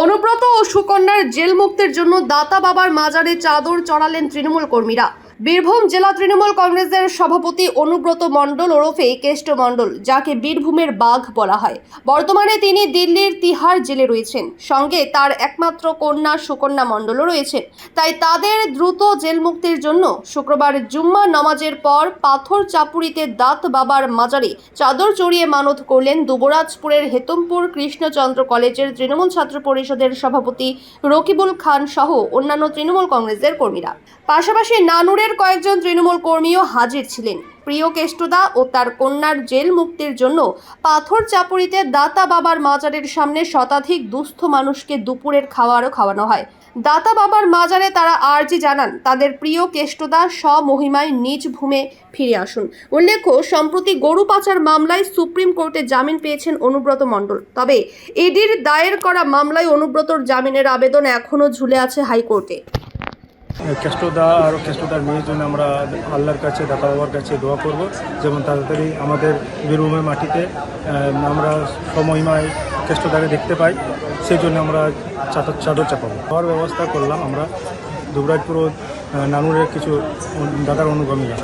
অনুব্রত ও সুকন্যার jail মুক্তির জন্য দাতা বাবার মাজারে চাদর চড়ালেন তৃণমূল কর্মীরা। বীরভূম জেলা তৃণমূল কংগ্রেসের সভাপতি অনুব্রত মণ্ডল ওরফে কেষ্ট মণ্ডল, যাকে বীরভূমের বাঘ বলা হয়। বর্তমানে তিনি দিল্লির তিহার জেলে রয়েছেন। সঙ্গে তার একমাত্র কন্যা সুকন্যা মণ্ডলও রয়েছেন। তাই তাদের দ্রুত জেল মুক্তির জন্য শুক্রবার জুম্মা নামাজের পর পাথর চাপুরিতে দাঁত বাবার মাজারে চাদর চড়িয়ে মানত করলেন দুবরাজপুরের হেতমপুর কৃষ্ণচন্দ্র কলেজের তৃণমূল ছাত্র পরিষদের সভাপতি রকিবুল খান সহ অন্যান্য তৃণমূল কংগ্রেসের কর্মীরা। পাশাপাশি নানুরের কয়েকজন তৃণমূল কর্মীও হাজির ছিলেন। প্রিয় কেষ্টদা ও তার কন্যার জেল মুক্তির জন্য পাথর চাপড়িতে দাতা বাবার মাজারের সামনে শতাধিক দুস্থ মানুষকে দুপুরের খাওয়ারও খাওয়ানো হয়। দাতা বাবার মাজারে তারা আর্জি জানান, তাদের প্রিয় কেষ্টদা স্বমহিমায় নিজ ভূমে ফিরে আসুন। উল্লেখ্য, সম্প্রতি গরু পাচার মামলায় সুপ্রিম কোর্টে জামিন পেয়েছেন অনুব্রত মণ্ডল। তবে ইডির দায়ের করা মামলায় অনুব্রতর জামিনের আবেদন এখনও ঝুলে আছে হাইকোর্টে। কেষ্টদা আর কেষ্টদার মেয়ের জন্য আমরা আল্লাহর কাছে, দাতা বাবার কাছে দোয়া করব। যেমন তাড়াতাড়ি আমাদের বীরভূমের মাটিতে আমরা সমহিমায় তাকে দেখতে পাই, সেই জন্য আমরা চাদর চাদর চাপাবো। খাওয়ার ব্যবস্থা করলাম আমরা। দুবরাজপুর নানুরের কিছু দাদার অনুগামীরা।